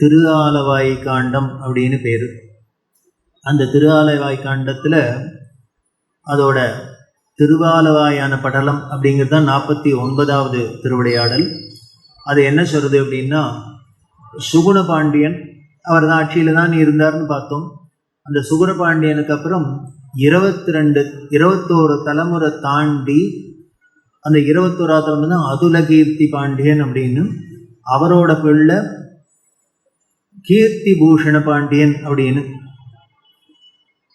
திருஆலவாய் காண்டம் அப்படின்னு பேர். அந்த திரு ஆலவாய் காண்டத்தில் அதோட திருவாலவாயான படலம் அப்படிங்கிறது தான் நாற்பத்தி ஒன்பதாவது திருவிளையாடல். அது என்ன சொல்கிறது அப்படின்னா சுகுண பாண்டியன் அவர் தான் ஆட்சியில் தான் இருந்தார்னு பார்த்தோம். அந்த சுகுண பாண்டியனுக்கு அப்புறம் இருபத்தி ரெண்டு இருபத்தோரு தலைமுறை தாண்டி அந்த இருபத்தோராவது தலைமுறை தான் அதுலகீர்த்தி பாண்டியன் அப்படின்னு அவரோட பிள்ளை கீர்த்தி பூஷண பாண்டியன் அப்படின்னு.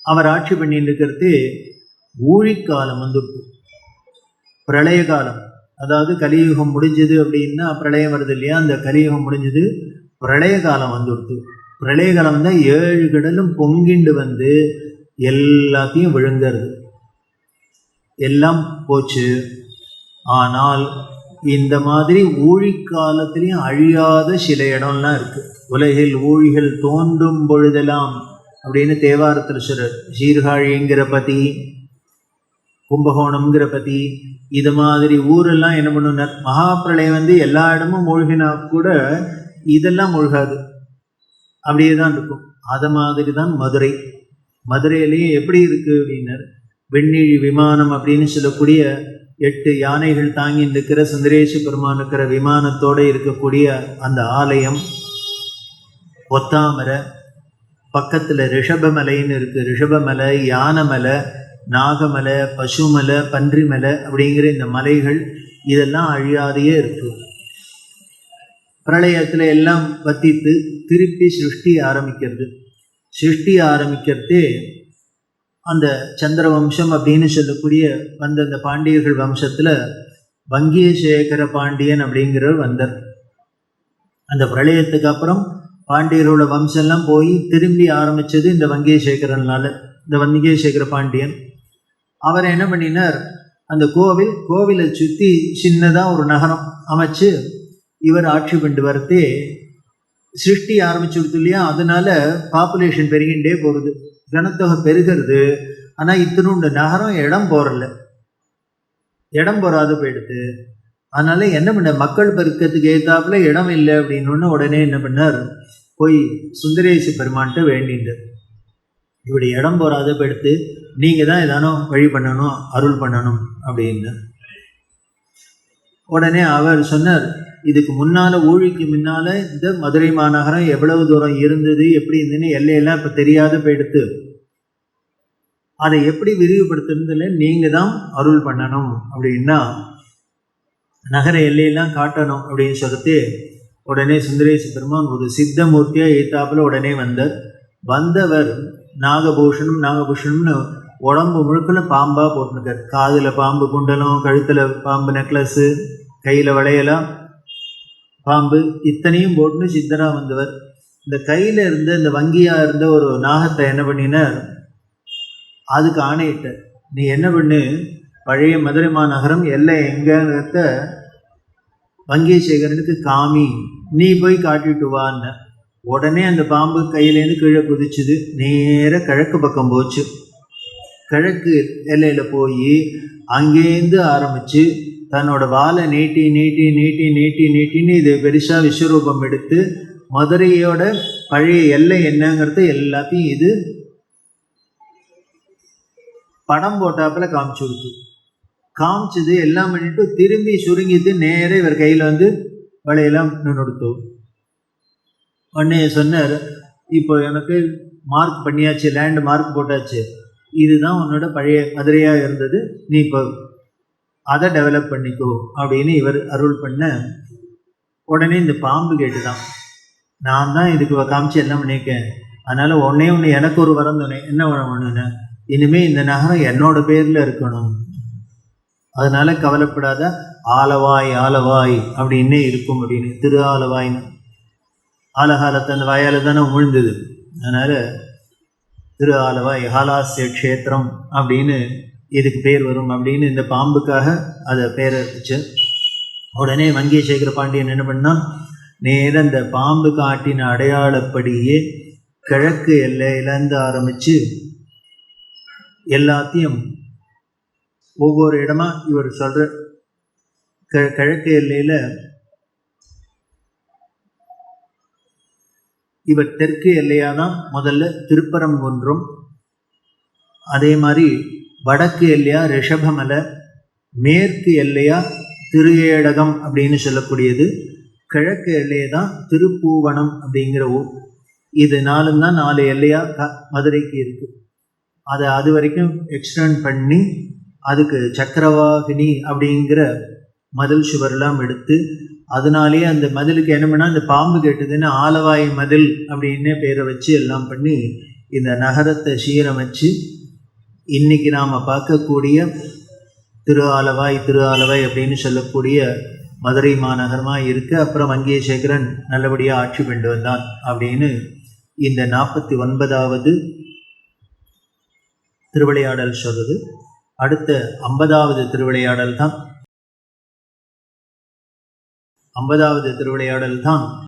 அவர் ஆட்சி பண்ணிட்டு இருக்கிறது ஊழிக்காலம் வந்துட்டு பிரளய காலம் அதாவது கலியுகம் முடிஞ்சது அப்படின்னா பிரளயம் வருது இல்லையா? அந்த கலியுகம் முடிஞ்சது பிரளய காலம் வந்துடுது பிரளய காலம் தான் ஏழு கடலும் பொங்கிண்டு வந்து எல்லாத்தையும் விழுங்கிறது. எல்லாம் போச்சு. ஆனால் இந்த மாதிரி ஊழி அழியாத சில இடம்லாம் இருக்குது உலகில் ஊழிகள் தோன்றும் பொழுதெல்லாம் அப்படின்னு தேவாரத்தில் சொல்றார் சீர்காழிங்கிற பதி கும்பகோணம்ங்கிற பதி இது மாதிரி ஊரெல்லாம் என்ன பண்ணுனார்? மகாபிரளயம் வந்து எல்லா இடமும் மூழ்கினா கூட இதெல்லாம் மூழ்காது. அப்படியே தான் இருக்கும். அது மாதிரி தான் மதுரை. மதுரையிலேயே எப்படி இருக்குது அப்படின்னார். வெண்ணிழி விமானம் அப்படின்னு சொல்லக்கூடிய எட்டு யானைகள் தாங்கி நிற்கிற சுந்தரேச பெருமான் இருக்கிற விமானத்தோடு இருக்கக்கூடிய அந்த ஆலயம். ஒத்தாமரை பக்கத்தில் ரிஷபமலைன்னு இருக்குது ரிஷபமலை யானைமலை நாகமலை பசுமலை பன்றிமலை அப்படிங்கிற இந்த மலைகள் இதெல்லாம் அழியாதையே இருக்கு. பிரளயத்தில் எல்லாம் வத்தித்து திருப்பி சிருஷ்டி ஆரம்பிக்கிறது. சிருஷ்டி ஆரம்பிக்கிறதே அந்த சந்திர வம்சம் அப்படின்னு சொல்லக்கூடிய வந்த அந்த பாண்டியர்கள் வம்சத்தில் வங்கியசேகர பாண்டியன் அப்படிங்கிறவர் வந்தார். அந்த பிரளயத்துக்கு அப்புறம் பாண்டியரோட வம்சம்லாம் போய் திரும்பி ஆரம்பிச்சது இந்த வங்கியசேகரனால இந்த வங்கியசேகர பாண்டியன். அவர் என்ன பண்ணினார்? அந்த கோவில் கோவிலை சுற்றி சின்னதாக ஒரு நகரம் அமைச்சு இவர் ஆட்சி கொண்டு வரத்தே சிருஷ்டி ஆரம்பிச்சு கொடுத்து இல்லையா? அதனால பாப்புலேஷன் பெருகின்றே போகிறது ஜனத்தொகை பெருகிறது. ஆனால் இத்தினுண்டு நகரம் இடம் போறல இடம் போறாது போயிடுது. அதனால என்ன பண்ண மக்கள் பெருக்கத்துக்கு ஏத்தாப்புல இடம் இல்லை அப்படின்னு உடனே என்ன பண்ணார்? போய் சுந்தரேசி பெருமான்கிட்ட வேண்டிட்டு இப்படி இடம் போறாத போயிடுத்து நீங்க தான் ஏதானோ வழி பண்ணணும் அருள் பண்ணணும் அப்படின்னு. உடனே அவர் சொன்னார் இதுக்கு முன்னால ஊழிக்கு முன்னால இந்த மதுரை மாநகரம் எவ்வளவு தூரம் இருந்தது எப்படி இருந்ததுன்னு எல்லையெல்லாம் இப்ப தெரியாத போயிடுத்து அதை எப்படி விரிவுபடுத்துறதுல நீங்க தான் அருள் பண்ணணும் அப்படின்னா நகர எல்லையெல்லாம் காட்டணும் அப்படின்னு சொல்லிட்டு உடனே சுந்தரேச பெருமான் ஒரு சித்த மூர்த்தியாக ஏத்தாப்புல உடனே வந்தார். வந்தவர் நாகபூஷணம் நாகபூஷணம்னு உடம்பு முழுக்கல பாம்பாக போட்டுருக்கார். காதில் பாம்பு குண்டலம் கழுத்தில் பாம்பு நெக்லஸ்ஸு கையில் வளையலாம் பாம்பு இத்தனையும் போட்டுன்னு சித்தனாக வந்தவர். இந்த கையில் இருந்த இந்த வங்கியாக இருந்த ஒரு நாகத்தை என்ன பண்ணினார்? அதுக்கு ஆணையிட்டார். நீ என்ன பண்ணு? பழைய மதுரை மாநகரம் எல்லை எங்கிறத வங்கியசேகரனுக்கு காமி நீ போய் காட்டிட்டு வான்னு உடனே அந்த பாம்பு கையிலேருந்து கீழே குதிச்சுது. நேர கிழக்கு பக்கம் போச்சு. கிழக்கு எல்லையில் போய் அங்கேருந்து ஆரம்பிச்சு தன்னோட வாழை நீட்டி நீட்டி நீட்டி நீட்டி நீட்டின்னு இது பெருசாக விஸ்வரூபம் எடுத்து மதுரையோட பழைய எல்லை என்னங்கிறத எல்லாத்தையும் இது படம் போட்டாப்பில் காமிச்சு கொடுத்து. காமிச்சது எல்லாம் பண்ணிட்டு திரும்பி சுருங்கிட்டு நேராக இவர் கையில் வந்து வலையெல்லாம் நின்றுடுத்து உடனே சொன்னார் இப்போ எனக்கு மார்க் பண்ணியாச்சு லேண்ட் மார்க் போட்டாச்சு. இதுதான் உன்னோட பழைய மதுரையாக இருந்தது. நீ இப்போ அதை டெவலப் பண்ணிக்கோ அப்படின்னு இவர் அருள் பண்ண உடனே இந்த பாம்பு கேட்டுதான். நான் தான் இதுக்கு காமிச்சு எல்லாம் பண்ணியிருக்கேன். அதனால் உடனே ஒன்று எனக்கு ஒரு வரம் சொன்னேன் என்ன பண்ணுனேன் இனிமேல் இந்த நகரம் என்னோட பேரில் இருக்கணும். அதனால கவலைப்படாத ஆலவாய் ஆலவாய் அப்படின்னே இருக்கும் அப்படின்னு. திரு ஆலவாய்னு. ஆலகாலத்தை அந்த வாயால தானே உமிழ்ந்தது. அதனால் திரு ஆலவாய் ஹாலாசிய க்ஷேத்திரம் அப்படின்னு இதுக்கு பேர் வரும் அப்படின்னு இந்த பாம்புக்காக அதை பேரை வச்சு உடனே வங்கேசேகர பாண்டியன் என்ன பண்ணான் நேர இந்த பாம்பு காட்டின அடையாளப்படியே கிழக்கு எல்லையிலேருந்து ஆரம்பித்து எல்லாத்தையும் ஒவ்வொரு இடமா இவர் சொல்ற க கிழக்கு எல்லையில் இவர் தெற்கு எல்லையாக தான் முதல்ல திருப்பரங்குன்றம் அதே மாதிரி வடக்கு எல்லையா ரிஷபமலை மேற்கு எல்லையா திருஏடகம் அப்படின்னு சொல்லக்கூடியது. கிழக்கு எல்லையை தான் திருப்பூவனம் அப்படிங்கிற ஊர் இது நாலும் தான் நாலு எல்லையா க மதுரைக்கு இருக்குது அதை அது வரைக்கும் எக்ஸ்டெண்ட் பண்ணி அதுக்கு சக்கரவாகினி அப்படிங்கிற மதில் சுவர்லாம் எடுத்து அதனாலேயே அந்த மதிலுக்கு என்னமென்னா அந்த பாம்பு கேட்டதுன்னு ஆலவாய் மதில் அப்படின்னு பேரை வச்சு எல்லாம் பண்ணி இந்த நகரத்தை சீரமைச்சு இன்னைக்கு நாம் பார்க்கக்கூடிய திரு ஆலவாய் திரு ஆலவாய் அப்படின்னு சொல்லக்கூடிய மதுரை மாநகரமாக இருக்கு. அப்புறம் வங்கியசேகரன் நல்லபடியாக ஆட்சி கொண்டு வந்தான் அப்படின்னு இந்த நாற்பத்தி ஒன்பதாவது திருவிளையாடல் சொல்றது. அடுத்த ஐம்பதாவது திருவிளையாடல் தான் ஐம்பதாவது திருவிளையாடல் தான்